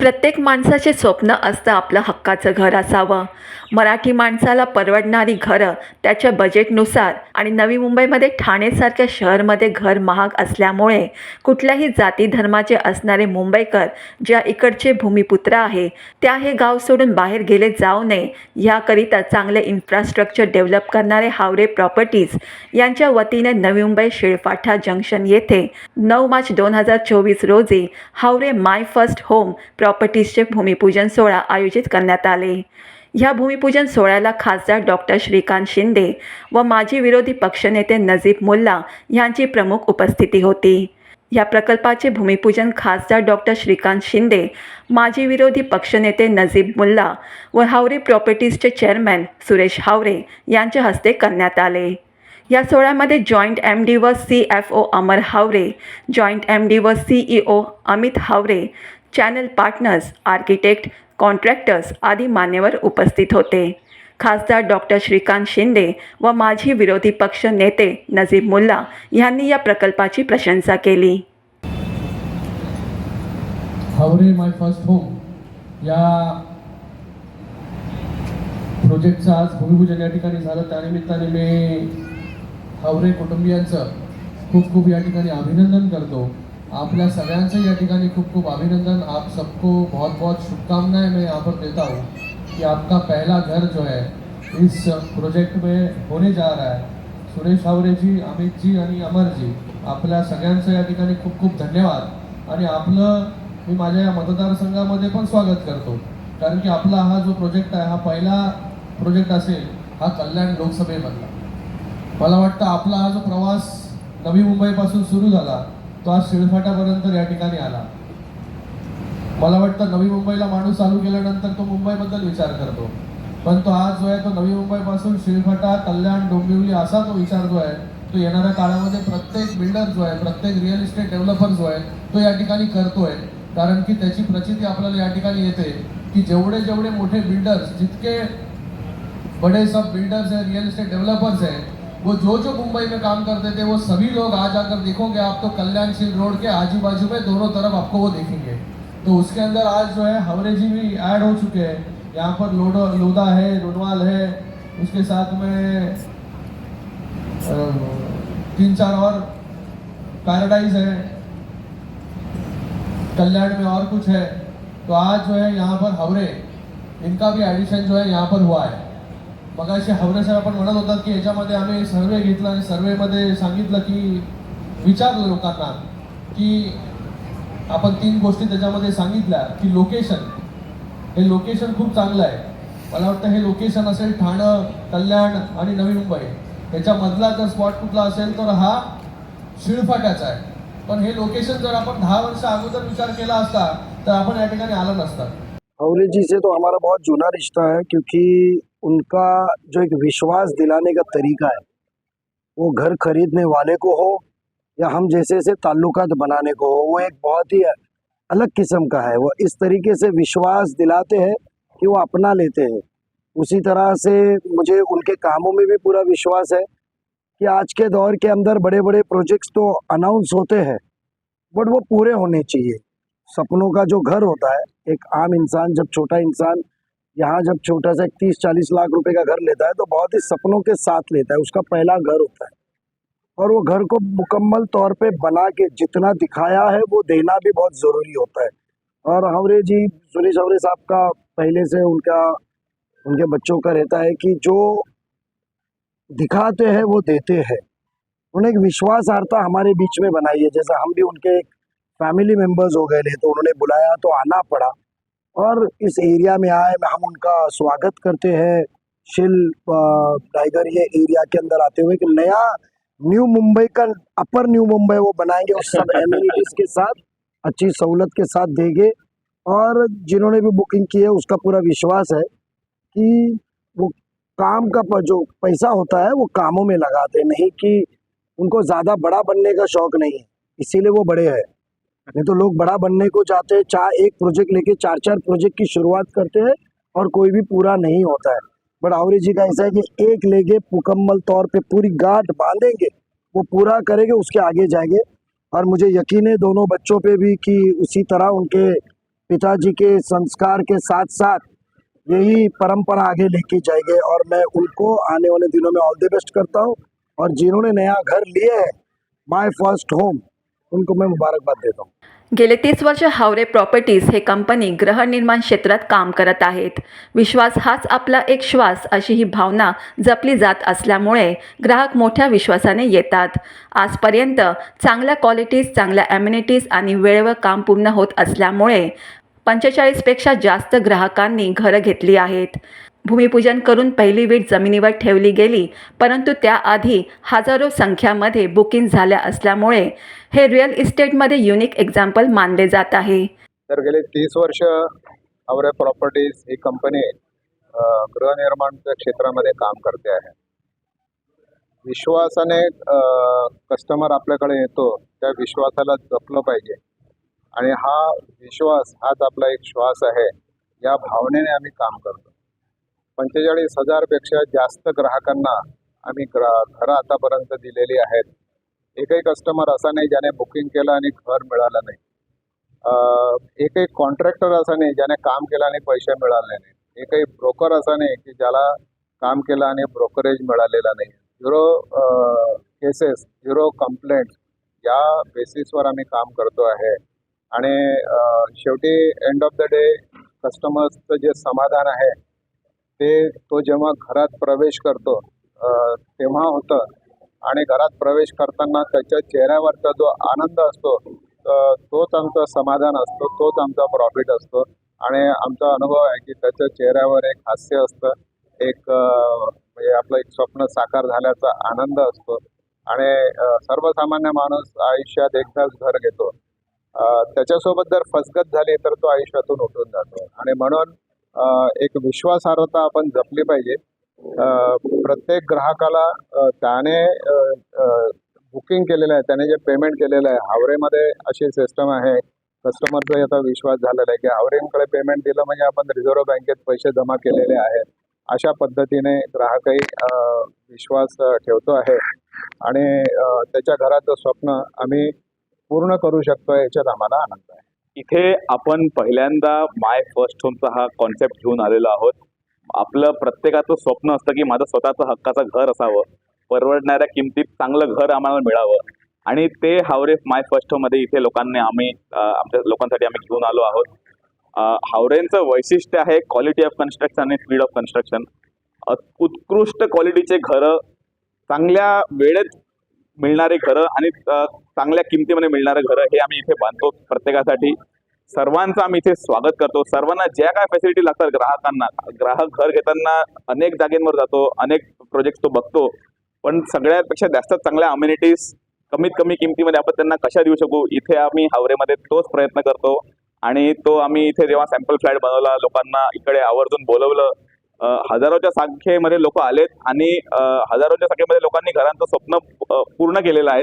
प्रत्येक माणसाचे स्वप्न असतं आपलं हक्काचं घर असावं. मराठी माणसाला परवडणारी घरं त्याच्या बजेटनुसार आणि नवी मुंबईमध्ये ठाणेसारख्या शहरमध्ये घर महाग असल्यामुळे कुठल्याही जाती धर्माचे असणारे मुंबईकर ज्या इकडचे भूमिपुत्र आहे त्या हे गाव सोडून बाहेर गेले जाऊ नये ह्याकरिता चांगले इन्फ्रास्ट्रक्चर डेव्हलप करणारे हावरे प्रॉपर्टीज यांच्या वतीने नवी मुंबई शिळफाठा जंक्शन येथे नऊ मार्च दोन हजार चोवीस रोजी हावरे माय फर्स्ट होम प्रॉपर्टीजचे भूमिपूजन सोहळा आयोजित करण्यात आले. ह्या भूमिपूजन सोहळ्याला खासदार डॉक्टर श्रीकांत शिंदे व माजी विरोधी पक्षनेते नजीब मुल्ला यांची प्रमुख उपस्थिती होती. या प्रकल्पाचे भूमिपूजन खासदार डॉक्टर श्रीकांत शिंदे माजी विरोधी पक्षनेते नजीब मुल्ला व हावरे प्रॉपर्टीजचे चेअरमॅन सुरेश हावरे यांच्या हस्ते करण्यात आले. या सोहळ्यामध्ये जॉईंट एम डी व C F O Amar Havre joint M D व CEO Amit Havre channel partners architect contractors आदी मान्यवर उपस्थित होते. खासदार डॉक्टर श्रीकांत शिंदे व माजी विरोधी पक्ष नेते नजीब मुल्ला यांनी या प्रकल्पाची प्रशंसा केली. हावरे माय फर्स्ट होम या प्रोजेक्टचं आज भूमिपूजन या ठिकाणी झालं. त्यानिमित्ताने मी हावरे कुटुंबियांचं खूप खूप या ठिकाणी अभिनंदन करतो. आपल्या सगळ्यांचं या ठिकाणी खूप खूप अभिनंदन. आप सबको बहुत बहुत शुभकामनाएं मैं यहाँ पर देता हूँ कि आपका पहला घर जो है इस प्रोजेक्ट में होने जा रहा है। सुरेश हावरे जी अमित जी आणि अमर जी आपल्या सगळ्यांचं या ठिकाणी खूप खूप धन्यवाद. आणि आपलं मी माझ्या या मतदारसंघामध्ये पण स्वागत करतो. कारण की आपला हा जो प्रोजेक्ट आहे हा पहिला प्रोजेक्ट असेल हा कल्याण लोकसभेमधला. मला वाटतं आपला हा जो प्रवास नवी मुंबईपासून सुरू झाला तो आज शिळफाटापर्यंत या ठिकाणी आला. मला वाटतं नवी मुंबईला माणूस चालू केल्यानंतर तो मुंबईबद्दल विचार करतो. पण तो आज जो आहे तो नवी मुंबईपासून शिळफाटा कल्याण डोंबिवली असा तो विचार जो आहे तो येणाऱ्या काळामध्ये प्रत्येक बिल्डर जो आहे प्रत्येक रिअल इस्टेट डेव्हलपर जो आहे तो या ठिकाणी करतोय. कारण की त्याची प्रचिती आपल्याला या ठिकाणी येते की जेवढे जेवढे मोठे बिल्डर्स जितके बड़े सब बिल्डर्स आहे रिअल इस्टेट डेव्हलपर्स आहे वो जो जो मुंबई में काम करते थे, वो सभी लोग आज आकर देखोगे आप तो कल्याणशील रोड के आजू बाजू में दोनों तरफ़ आपको वो देखेंगे। तो उसके अंदर आज जो है, हवरे जी भी ऐड हो चुके हैं। यहाँ पर लोडो लोधा है लोनवाल है, उसके साथ में तीन चार और पैराडाइज है। कल्याण में और कुछ है। तो आज जो है, यहाँ पर हवरे, इनका भी एडिशन जो है, यहाँ पर हुआ है। मगाशी हवरे सर आपण म्हणत होतात की याच्यामध्ये आम्ही सर्वे घेतला आणि सर्वेमध्ये सांगितलं की विचारलं लोकांना की आपण तीन गोष्टी त्याच्यामध्ये सांगितल्या की लोकेशन हे लोकेशन खूप चांगलं आहे. मला वाटतं हे लोकेशन असेल ठाणं कल्याण आणि नवी मुंबई. याच्यामधला जर स्पॉट कुठला असेल तर हा शिळफाट्याचा आहे. पण हे लोकेशन जर आपण दहा वर्ष अगोदर विचार केला असता तर आपण या ठिकाणी आलो नसतात हावरे जी से तो हमारा बहुत जुना रिश्ता है क्योंकि उनका जो एक विश्वास दिलाने का तरीका है, वो घर खरीदने वाले को हो या हम जैसे से ताल्लुकात बनाने को हो, वो एक बहुत ही अलग किस्म का है। वो इस तरीके से विश्वास दिलाते हैं कि वो अपना लेते हैं। उसी तरह से मुझे उनके कामों में भी पूरा विश्वास है कि आज के दौर के अंदर बड़े बड़े प्रोजेक्ट्स तो अनाउंस होते हैं बट वो पूरे होने चाहिए। सपनों का जो घर होता है, एक आम इंसान, जब छोटा इंसान यहाँ जब छोटा सा तीस चालीस लाख रुपए का घर लेता है तो बहुत ही सपनों के साथ लेता है। उसका पहला घर होता है। और वो घर को मुकम्मल तौर पे बना के जितना दिखाया है, वो देना भी बहुत ज़रूरी होता है। और हवरे जी, सुरेश हवरे साहब का पहले से उनका, उनके बच्चों का रहता है कि जो दिखाते हैं, वो देते हैं। उन्होंने एक विश्वासार्हता हमारे बीच में बनाई है। जैसा हम भी उनके एक फैमिली मेंबर्स हो गए थे तो उन्होंने बुलाया तो आना पड़ा। और इस एरिया में आए हम उनका स्वागत करते हैं। शिल टाइगर ये एरिया के अंदर आते हुए कि नया न्यू मुंबई का अपर न्यू मुंबई वो बनाएँगे उस सब एम्यूनिटीज के साथ, अच्छी सहूलत के साथ देंगे। और जिन्होंने भी बुकिंग की है, उसका पूरा विश्वास है कि वो काम का जो पैसा होता है, वो कामों में लगाते नहीं कि उनको ज़्यादा बड़ा बनने का शौक नहीं है। इसीलिए वो बड़े हैं। नहीं तो लोग बड़ा बनने को चाहते हैं, चार, एक प्रोजेक्ट लेके चार चार प्रोजेक्ट की शुरुआत करते हैं और कोई भी पूरा नहीं होता है। बट आवरी जी का ऐसा है कि एक लेके मुकम्मल तौर पे पूरी गांठ बांधेंगे, वो पूरा करेंगे, उसके आगे जाएँगे। और मुझे यकीन है दोनों बच्चों पे भी कि उसी तरह उनके पिताजी के संस्कार के साथ साथ यही परंपरा आगे लेके जाएँगे और मैं उनको आने वाले दिनों में ऑल द बेस्ट करता हूँ। और जिन्होंने नया घर लिया है माई फ़र्स्ट होम उनको मैं मुबारकबाद देता हूँ। गेले तीस वर्ष हावरे प्रॉपर्टीज हे कंपनी गृहनिर्माण क्षेत्रात काम करत आहेत. विश्वास हाच आपला एक श्वास अशी ही भावना जपली जात असल्यामुळे ग्राहक मोठ्या विश्वासाने येतात. आजपर्यंत चांगल्या क्वालिटीज चांगल्या ॲम्युनिटीज आणि वेळेवर काम पूर्ण होत असल्यामुळे पंचेचाळीसपेक्षा जास्त ग्राहकांनी घरं घेतली आहेत. भूमिपूजन करून पहिली वीट जमिनीवर ठेवली गेली परंतु त्याआधी हजारो संख्यामध्ये बुकिंग झाल्या असल्यामुळे हे रिअल इस्टेटमध्ये युनिक एक्झाम्पल मानले जात आहे. तर गेले तीस वर्ष आवरे प्रॉपर्टीज ही कंपनी गृहनिर्माणच्या क्षेत्रामध्ये काम करते आहे. विश्वासाने कस्टमर आपल्याकडे येतो त्या विश्वासाला जपलं पाहिजे. आणि हा विश्वास हाच आपला एक श्वास आहे. या भावनेने आम्ही काम करतो. पंचेचाळीस हजारपेक्षा जास्त ग्राहकांना आम्ही ग्रा घरं आतापर्यंत दिलेली आहेत. एकही कस्टमर असा नाही ज्याने बुकिंग केलं आणि घर मिळालं नाही. एकही कॉन्ट्रॅक्टर असा नाही ज्याने काम केलं आणि पैसे मिळाले नाही. एकही ब्रोकर असा नाही की ज्याला काम केलं आणि ब्रोकरेज मिळालेला नाही. झिरो केसेस झिरो कंप्लेंट या बेसिसवर आम्ही काम करतो आहे. आणि शेवटी एंड ऑफ द डे कस्टमर्सचं जे समाधान आहे ते तो जेव्हा घरात प्रवेश करतो तेव्हा होतं. आणि घरात प्रवेश करताना त्याच्या चेहऱ्यावरचा जो आनंद असतो तोच आमचं समाधान असतो तोच आमचा प्रॉफिट असतो. आणि आमचा अनुभव आहे की त्याच्या चेहऱ्यावर एक हास्य असतं एक म्हणजे आपलं एक स्वप्न साकार झाल्याचा आनंद असतो. आणि सर्वसामान्य माणूस आयुष्यात एकदाच घर घेतो. त्याच्यासोबत जर फसगत झाली तर तो आयुष्यातून उठून जातो. आणि म्हणून एक विश्वासार्हता आपण जपली पाहिजे. प्रत्येक ग्राहकाला त्याने बुकिंग केलेलं आहे त्याने जे पेमेंट केलेलं आहे हावरेमध्ये अशी सिस्टम आहे. कस्टमरचा याचा विश्वास झालेला आहे की हावरेंकडे पेमेंट दिलं म्हणजे आपण रिझर्व्ह बँकेत पैसे जमा केलेले आहेत. अशा पद्धतीने ग्राहकही विश्वास ठेवतो आहे. आणि त्याच्या घराचं स्वप्न आम्ही पूर्ण करू शकतो याच्यात आम्हाला आनंद आहे. इथे आपण पहिल्यांदा माय फर्स्ट होमचा हा कॉन्सेप्ट घेऊन आलेलो आहोत. आपलं प्रत्येकाचं स्वप्न असतं की माझं स्वतःचं हक्काचं घर असावं. परवडणाऱ्या किमतीत चांगलं घर आम्हाला मिळावं. आणि ते हावरे माय फर्स्ट होममध्ये इथे लोकांनी आम्ही आमच्या लोकांसाठी आम्ही घेऊन आलो आहोत. हावरेंचं वैशिष्ट्य आहे क्वालिटी ऑफ कन्स्ट्रक्शन आणि स्पीड ऑफ कन्स्ट्रक्शन उत्कृष्ट क्वालिटीचे घरं चांगल्या वेळेत मिळणारे घरं आणि चांगल्या किमतीमध्ये मिळणारे घरं हे आम्ही इथे बांधतो प्रत्येकासाठी. सर्वांचं आम्ही इथे स्वागत करतो. सर्वांना ज्या काय फॅसिलिटी लागतात ग्राहकांना ग्राहक घर घेताना अनेक जागेंवर जातो अनेक प्रोजेक्ट तो बघतो. पण सगळ्यापेक्षा जास्त चांगल्या अम्युनिटीज कमीत कमी किमतीमध्ये आपण त्यांना कशा देऊ शकू इथे आम्ही हावरेमध्ये तोच प्रयत्न करतो. आणि तो आम्ही इथे जेव्हा सॅम्पल फ्लॅट बनवला लोकांना इकडे आवर्जून बोलवलं हजारोच्या संख्येमध्ये लोक आलेत आणि हजारोच्या संख्येमध्ये लोकांनी घरांचं स्वप्न पूर्ण केलेलं आहे.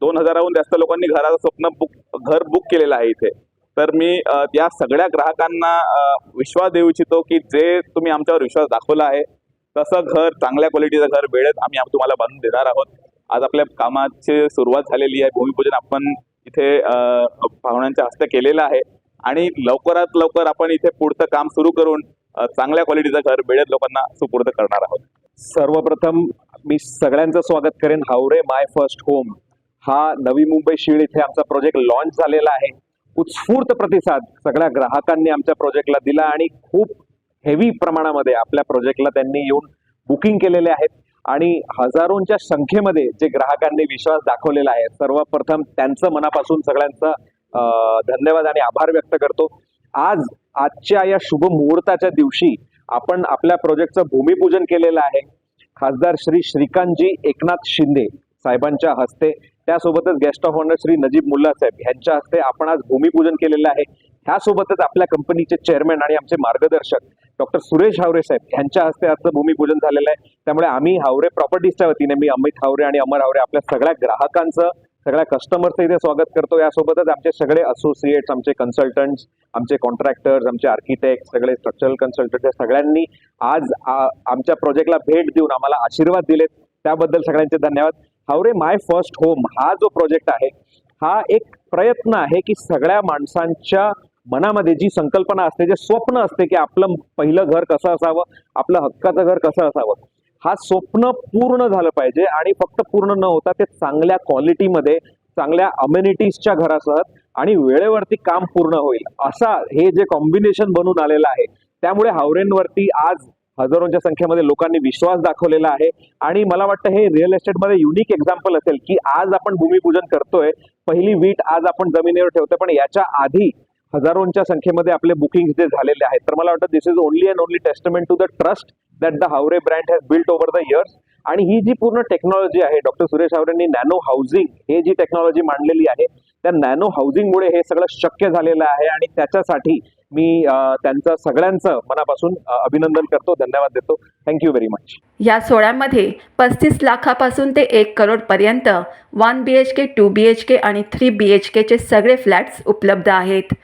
दोन हजाराहून जास्त लोकांनी घराचं स्वप्न बुक घर बुक केलेलं आहे इथे. तर मी त्या या सगळ्या ग्राहकांना विश्वास देऊ इच्छितो की जे तुम्ही आमच्यावर विश्वास दाखवला आहे तसं घर चांगल्या क्वालिटीचं घर वेळेत आम्ही तुम्हाला बांधून देणार आहोत. आज आपल्या कामाची सुरुवात झालेली आहे. भूमिपूजन आपण इथे पाहुण्यांच्या हस्ते केलेलं आहे. आणि लवकरात लवकर आपण इथे पुढचं काम सुरू करून चांगल्या क्वालिटीचं घर वेळेत लोकांना सुपूर्द करणार आहोत. सर्वप्रथम मी सगळ्यांचं स्वागत करेन. Havre my first home. हा नवी मुंबई शीळ इथे आमचा प्रोजेक्ट लॉन्च झालेला आहे. उत्स्फूर्त प्रतिसाद सगळ्या ग्राहकांनी आमच्या प्रोजेक्टला दिला आणि खूप हेवी प्रमाणामध्ये आपल्या प्रोजेक्टला त्यांनी येऊन बुकिंग केलेले आहेत. आणि हजारोंच्या संख्येमध्ये जे ग्राहकांनी विश्वास दाखवलेला आहे सर्वप्रथम त्यांचं मनापासून सगळ्यांचं धन्यवाद आणि आभार व्यक्त करतो. आज आजच्या या शुभ मुहूर्ताच्या दिवशी आपण आपल्या प्रोजेक्टचं भूमिपूजन केलेलं आहे. खासदार श्री श्रीकांतजी एकनाथ शिंदे साहेबांच्या हस्ते त्यासोबतच guest of honour Shri Najeeb Mulla Saheb यांच्या हस्ते आपण आज भूमिपूजन केलेलं आहे. ह्यासोबतच आपल्या कंपनीचे चेअरमॅन आणि आमचे मार्गदर्शक डॉक्टर सुरेश हावरे साहेब यांच्या हस्ते आजचं भूमिपूजन झालेलं आहे. त्यामुळे आम्ही हावरे प्रॉपर्टीजच्या वतीने मी अमित हावरे आणि अमर हावरे आपल्या सगळ्या ग्राहकांचं सगळ्या कस्टमरचं इथे स्वागत करतो. यासोबतच आमचे सगळे असोसिएट्स आमचे कन्सल्टंट्स आमचे कॉन्ट्रॅक्टर्स आमचे आर्किटेक्ट सगळे स्ट्रक्चरल कन्सल्टंट या सगळ्यांनी आज आमच्या प्रोजेक्टला भेट देऊन आम्हाला आशीर्वाद दिलेत. त्याबद्दल सगळ्यांचे धन्यवाद. हावरे माय फर्स्ट होम हा जो प्रोजेक्ट आहे हा एक प्रयत्न आहे की सगळ्या माणसांच्या मनामध्ये जी संकल्पना असते जे स्वप्न असते की आपलं पहिलं घर कसं असावं आपलं हक्काचं घर कसं असावं हा स्वप्न पूर्ण झालं पाहिजे आणि फक्त पूर्ण न होता ते चांगल्या क्वालिटीमध्ये चांगल्या अम्युनिटीजच्या घरासह आणि वेळेवरती काम पूर्ण होईल. असा हे जे कॉम्बिनेशन बनून आलेलं आहे त्यामुळे हावरेंवरती आज हजारोंच्या संख्येमध्ये लोकांनी विश्वास दाखवलेला आहे. आणि मला वाटतं हे रिअल एस्टेटमध्ये युनिक एक्झाम्पल असेल की आज आपण भूमिपूजन करतोय पहिली वीट आज आपण जमिनीवर ठेवतोय पण याच्या आधी हजारोंच्या संख्येमध्ये आपले बुकिंग जे झालेले आहेत. तर मला वाटतं this is only and only testament to the trust that the Havre brand has built over the years आणि ही जी पूर्ण टेक्नॉलॉजी आहे डॉक्टर सुरेश हावरेंनी नॅनो हाऊसिंग हे जी टेक्नॉलॉजी मांडलेली आहे त्या नॅनो हाऊसिंगमुळे हे सगळं शक्य झालेलं आहे. आणि त्याच्यासाठी मी त्यांचं सगळ्यांचं मनापासून अभिनंदन करतो धन्यवाद देतो. थँक्यू व्हेरी मच या सोहळ्यामध्ये पस्तीस लाखापासून ते एक करोडपर्यंत one B H K two B H K आणि थ्री बी एच केचे सगळे फ्लॅट्स उपलब्ध आहेत.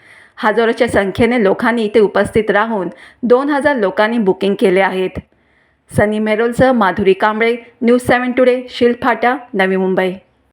हजारोच्या संख्येने लोकांनी इथे उपस्थित राहून दोन हजार लोकांनी बुकिंग केले आहेत. Sunny मेरोलसह Madhuri Kamble news seven today Shilphata Navi Mumbai.